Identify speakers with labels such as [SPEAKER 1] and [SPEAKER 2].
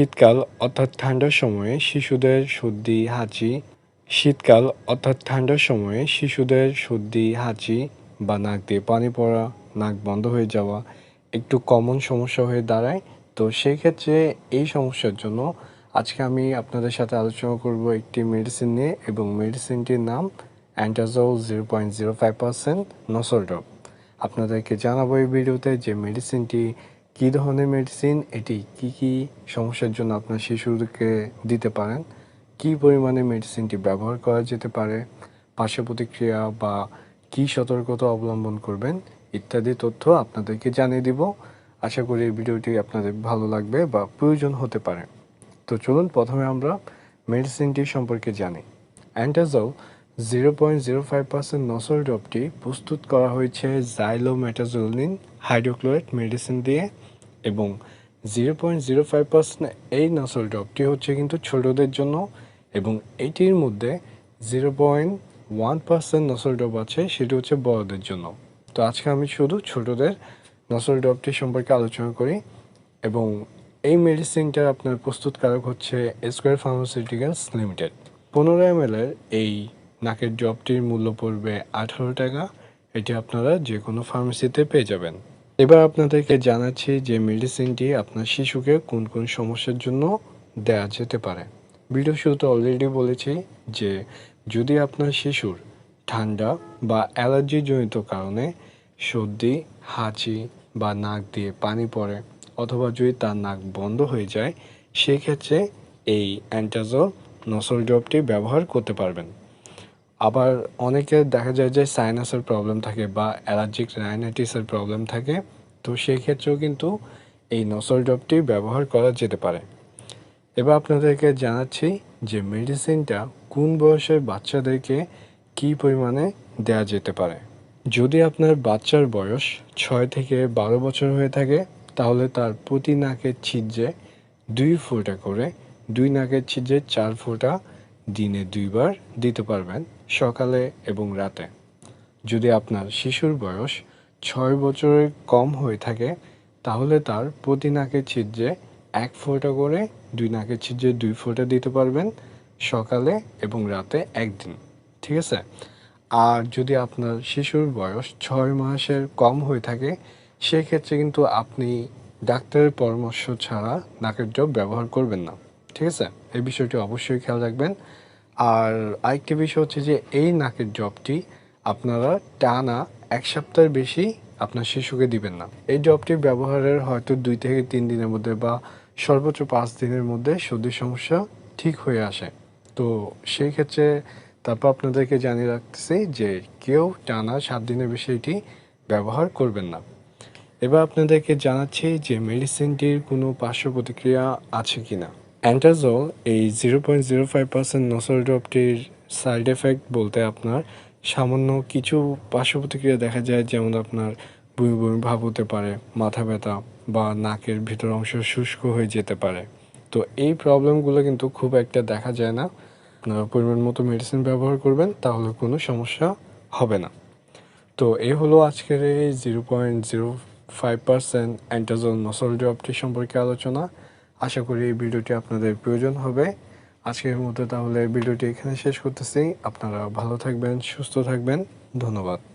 [SPEAKER 1] শীতকাল অর্থাৎ ঠান্ডার সময়ে শিশুদের সর্দি, হাঁচি। শীতকাল অর্থাৎ ঠান্ডার সময়ে শিশুদের সর্দি, হাঁচি বা নাক দিয়ে পানি পড়া, নাক বন্ধ হয়ে যাওয়া একটু কমন সমস্যা হয়ে দাঁড়ায়। তো সেই ক্ষেত্রে এই সমস্যার জন্য আজকে আমি আপনাদের সাথে আলোচনা করব একটি মেডিসিন নিয়ে এবং মেডিসিনটির নাম Antazol zero point zero five percent nasal drop আপনাদেরকে জানাব এই ভিডিওতে যে মেডিসিনটি কী ধরনের মেডিসিন এটি কি কি সমস্যার জন্য আপনার শিশুকে দিতে পারেন, কী পরিমাণে মেডিসিনটি ব্যবহার করা যেতে পারে, পার্শ্ব প্রতিক্রিয়া বা কী সতর্কতা অবলম্বন করবেন, ইত্যাদি তথ্য আপনাদেরকে জানিয়ে দিব। আশা করি এই ভিডিওটি আপনাদের ভালো লাগবে বা প্রয়োজন হতে পারে। তো চলুন প্রথমে আমরা মেডিসিনটি সম্পর্কে জানি। Antazol zero point zero five percent nasal ড্রপটি প্রস্তুত করা হয়েছে জাইলোমেটাজোলিন হাইড্রোক্লোরাইড মেডিসিন দিয়ে। এবং zero point zero five percent এই নসল ড্রপটি হচ্ছে কিন্তু ছোটদের জন্য এবং এটির মধ্যে zero point one percent nasal drop আছে, সেটি হচ্ছে বড়দের জন্য। তো আজকে আমি শুধু ছোটদের নসল ড্রপটি সম্পর্কে আলোচনা করি এবং এই মেডিসিনটার আপনার প্রস্তুতকারক হচ্ছে স্কোয়ার ফার্মাসিউটিক্যালস লিমিটেড পনেরো এম এই নাকের ড্রপটির মূল্য পড়বে আঠারো টাকা। এটি আপনারা যে কোনো ফার্মেসিতে পেয়ে যাবেন। এবার আপনাদেরকে জানাচ্ছি যে মেডিসিনটি আপনার শিশুকে কোন কোন সমস্যার জন্য দেওয়া যেতে পারে। ভিডিও শুরুতে অলরেডি বলেছি যে যদি আপনার শিশুর ঠান্ডা বা অ্যালার্জিজনিত কারণে সর্দি, হাঁচি বা নাক দিয়ে পানি পড়ে অথবা যদি তার নাক বন্ধ হয়ে যায় সেই ক্ষেত্রে এই অ্যান্টাজল নসল ড্রপটি ব্যবহার করতে পারবেন। আবার অনেকের দেখা যায় যে সাইনাসের প্রবলেম থাকে বা অ্যালার্জিক রাইনাইটিসের প্রবলেম থাকে, তো সেই ক্ষেত্রেও কিন্তু এই নসল ড্রপটি ব্যবহার করা যেতে পারে। এবার আপনাদেরকে জানাচ্ছি যে মেডিসিনটা কোন বয়সের বাচ্চাদেরকে কী পরিমাণে দেওয়া যেতে পারে। যদি আপনার বাচ্চার বয়স ছয় থেকে বারো বছর হয়ে থাকে, তাহলে তার প্রতি নাকের ছিদ্রে দুই ফোঁটা করে, দুই নাকের ছিদ্রে চার ফোঁটা দিনে দুইবার দিতে পারবেন, সকালে এবং রাতে। যদি আপনার শিশুর বয়স ছয় বছরের কম হয়ে থাকে, তাহলে তার প্রতি নাকের ছিদ্রে এক ফোঁটা করে দুই নাকের ছিদ্রে দুই ফোঁটা দিতে পারবেন, সকালে এবং রাতে একদিন। ঠিক আছে? আর যদি আপনার শিশুর বয়স ছয় মাসের কম হয়ে থাকে, সেক্ষেত্রে কিন্তু আপনি ডাক্তারের পরামর্শ ছাড়া নাকের ড্রপ ব্যবহার করবেন না। ঠিক আছে? এই বিষয়টি অবশ্যই খেয়াল রাখবেন। আর আরেকটি বিষয় হচ্ছে যে, এই নাকের জবটি আপনারা টানা এক সপ্তাহের বেশি আপনার শিশুকে দিবেন না। এই ড্রপটি ব্যবহারের হয়তো দুই থেকে তিন দিনের মধ্যে বা সর্বোচ্চ পাঁচ দিনের মধ্যে সর্দির সমস্যা ঠিক হয়ে আসে। তো সেই ক্ষেত্রে তারপর আপনাদেরকে জানিয়ে রাখতেছি যে, কেউ টানা সাত দিনের বেশি এটি ব্যবহার করবেন না। এবার আপনাদেরকে জানাচ্ছি যে, মেডিসিনটির কোনো পার্শ্ব প্রতিক্রিয়া আছে কি না অ্যান্টাজল এই zero point zero five percent nasal ড্রপটির side effect বলতে আপনার সামান্য কিছু পার্শ্ব প্রতিক্রিয়া দেখা যায়, যেমন আপনার বমি বমি ভাব হতে পারে, মাথা ব্যথা বা নাকের ভিতর অংশ শুষ্ক হয়ে যেতে পারে। তো এই প্রবলেমগুলো কিন্তু খুব একটা দেখা যায় না। আপনারা পরিমাণ মতো মেডিসিন ব্যবহার করবেন, তাহলে কোনো সমস্যা হবে না। তো এই হলো আজকের এই zero point zero five percent Antazol nasal ড্রপটি সম্পর্কে আলোচনা। আশা করি এই ভিডিওটি আপনাদের প্রয়োজন হবে। আজকের মতো তাহলে ভিডিওটি এখানে শেষ করতেছি। আপনারা ভালো থাকবেন, সুস্থ থাকবেন। ধন্যবাদ।